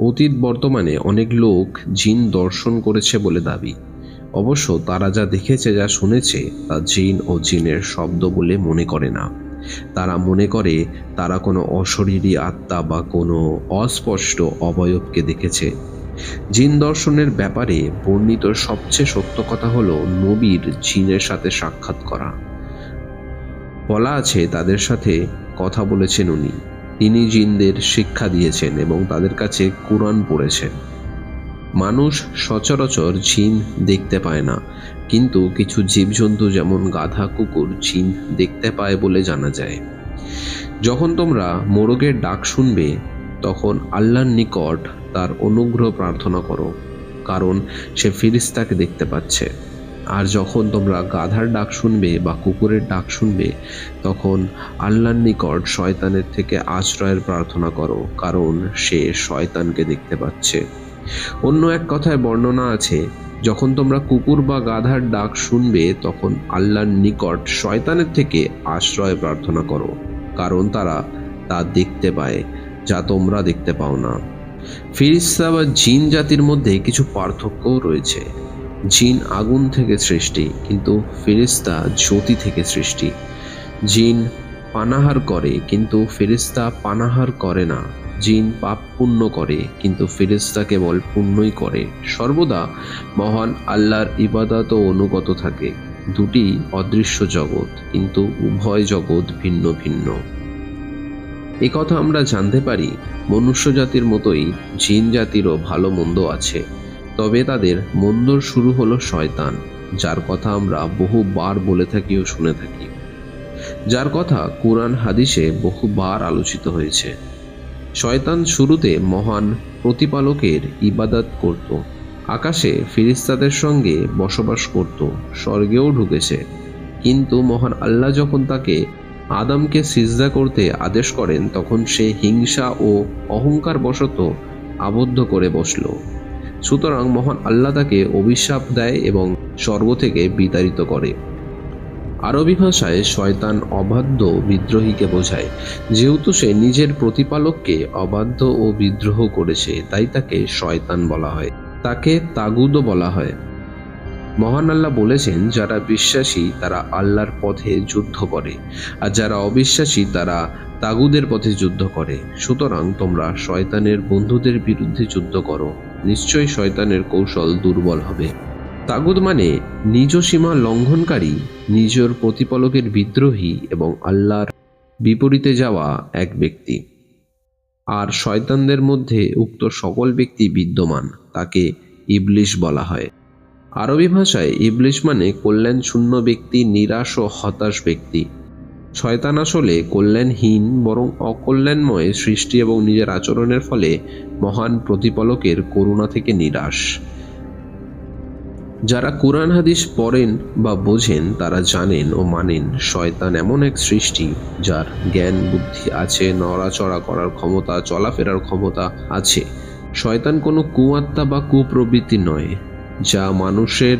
অতীত বর্তমানে অনেক লোক জিন দর্শন করেছে বলে দাবি। অবশ্য তারা যা দেখেছে, যা শুনেছে, তা জিন ও জিনের শব্দ বলে মনে করে না। তারা মনে করে তারা কোনো অশরীরী আত্মা বা কোনো অস্পষ্ট অবয়বকে দেখেছে। জিন দর্শনের ব্যাপারে বর্ণিত সবচেয়ে সত্য কথা হলো নবীর জিনের সাথে সাক্ষাৎ করা। বলা আছে তাদের সাথে কথা বলেছেন উনি। তিনি জিনদের শিক্ষা দিয়েছেন এবং তাদের কাছে কোরআন পড়েছেন। মানুষ সচরাচর জিন দেখতে পায় না, কিন্তু কিছু জীবজন্তু যেমন গাধা কুকুর জিন দেখতে পায় বলে জানা যায়। যখন তোমরা মোরগের ডাক শুনবে, তখন আল্লাহর নিকট তার অনুগ্রহ প্রার্থনা করো, কারণ সে ফিরিস্তাকে দেখতে পাচ্ছে। আর যখন তোমরা গাধার ডাক শুনবে বা কুকুরের ডাক শুনবে, তখন আল্লাহর নিকট শয়তানের থেকে আশ্রয়ের প্রার্থনা করো, কারণ সে শয়তানকে দেখতে পাচ্ছে। অন্য এক কথায় বর্ণনা আছে, যখন তোমরা কুকুর বা গাধার ডাক শুনবে, তখন আল্লাহর নিকট শয়তানের থেকে আশ্রয় প্রার্থনা করো, কারণ তারা তা দেখতে পায়, যা তোমরা দেখতে পাও না। ফিরিস্তা বা জিন জাতির মধ্যে কিছু পার্থক্যও রয়েছে। জিন আগুন থেকে সৃষ্টি, কিন্তু ফেরিস্তা জ্যোতি থেকে সৃষ্টি। জিন পানাহার করে, কিন্তু ফেরিস্তা পানাহার করে না। জিন পাপ পুণ্য করে, কিন্তু ফেরিস্তা কেবল পুণ্যই করে। সর্বদা মহান আল্লাহর ইবাদত ও অনুগত থাকে। দুটি অদৃশ্য জগৎ, কিন্তু উভয় জগৎ ভিন্ন ভিন্ন। কথা আমরা জানতে পারি, মনুষ্য জাতির মতোই জিন জাতিরও ভালো মন্দ আছে। তবে তাদের মন্দর শুরু হলো শয়তান, যার কথা আমরা বহুবার বলে থাকি ও শুনে থাকি। যার কথা কোরআন হাদিসে বহুবার আলোচিত হয়েছে। শয়তান শুরুতে মহান প্রতিপালকের ইবাদত করত, আকাশে ফিরিস্তাদের সঙ্গে বসবাস করত, স্বর্গেও ঢুকেছে। কিন্তু মহান আল্লাহ যখন তাকে আদমকে সিজদা করতে আদেশ করেন, তখন সে হিংসা ও অহংকার বশত আবদ্ধ করে বসল। সুতরাং মহান আল্লাহ তাকে অভিশাপ দেয় এবং স্বর্গ থেকে বিতাড়িত করে। আরবি ভাষায় শয়তান অবাধ্য বিদ্রোহীকে বোঝায়। যেহেতু সে নিজের প্রতিপালককে অবাধ্য ও বিদ্রোহ করেছে, তাই তাকে শয়তান বলা হয়। তাকে তাগুদও বলা হয়। মহান আল্লাহ বলেছেন, যারা বিশ্বাসী তারা আল্লাহর পথে যুদ্ধ করে, আর যারা অবিশ্বাসী তারা তাগুদের পথে যুদ্ধ করে। সুতরাং তোমরা শয়তানের বন্ধুদের বিরুদ্ধে যুদ্ধ করো। নিশ্চয়ই শয়তানের কৌশল দুর্বল হবে। তাগুদ মানে নিজ সীমা লঙ্ঘনকারী, নিজের প্রতিপালকের বিদ্রোহী এবং আল্লাহর বিপরীতে যাওয়া এক ব্যক্তি। আর শয়তানদের মধ্যে উক্ত সকল ব্যক্তি বিদ্যমান, তাকে ইবলিশ বলা হয়। আরবি ভাষায় ইবলিশ মানে কল্যাণ শূন্য ব্যক্তি, নিরাশ ও হতাশ ব্যক্তি। শয়তান আসলে কল্যাণহীন বরং অকল্যাণময় সৃষ্টি এবং নিজের আচরণের ফলে মহান প্রতিপালকের করুণা থেকে নিরাশ। যারা কোরআন হাদিস পড়েন বা বোঝেন, তারা জানেন ও মানেন শয়তান এমন এক সৃষ্টি যার জ্ঞান, বুদ্ধি আছে, নড়াচড়া করার ক্ষমতা, চলাফেরার ক্ষমতা আছে। শয়তান কোনো কুয়াত্তা বা কুপ্রবৃত্তি নয়, যা মানুষের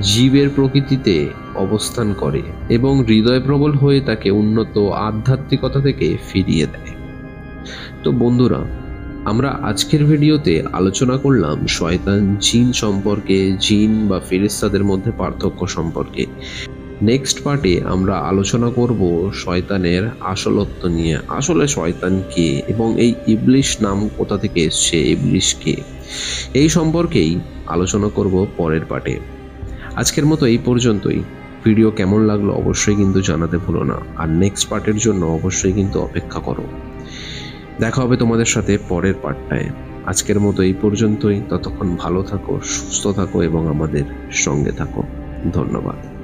জীবের প্রকৃতিতে অবস্থান করে এবং হৃদয় প্রবল হয়ে তাকে উন্নত আধ্যাত্মিকতা থেকে ফিরিয়ে দেয়। তো বন্ধুরা, আমরা আজকের ভিডিওতে আলোচনা করলাম শয়তান জিন সম্পর্কে, জিন বা ফেরিস্তাদের মধ্যে পার্থক্য সম্পর্কে। নেক্সট পার্টে আমরা আলোচনা করব শয়তানের আসলত্ব নিয়ে। আসলে শয়তান কে এবং এই ইবলিশ নাম কোথা থেকে এসছে, ইবলিশ কে? এই সম্পর্কেই আলোচনা করব পরের পার্টে আজকের মতো এই পর্যন্তই। ভিডিও কেমন লাগল অবশ্যই কিন্তু জানাতে ভুলো না। আর নেক্সট পার্টের জন্য অবশ্যই কিন্তু অপেক্ষা করো। দেখা হবে তোমাদের সাথে পরের পার্টটায় আজকের মতো এই পর্যন্তই। ততক্ষণ ভালো থাকো, সুস্থ থাকো এবং আমাদের সঙ্গে থাকো। ধন্যবাদ।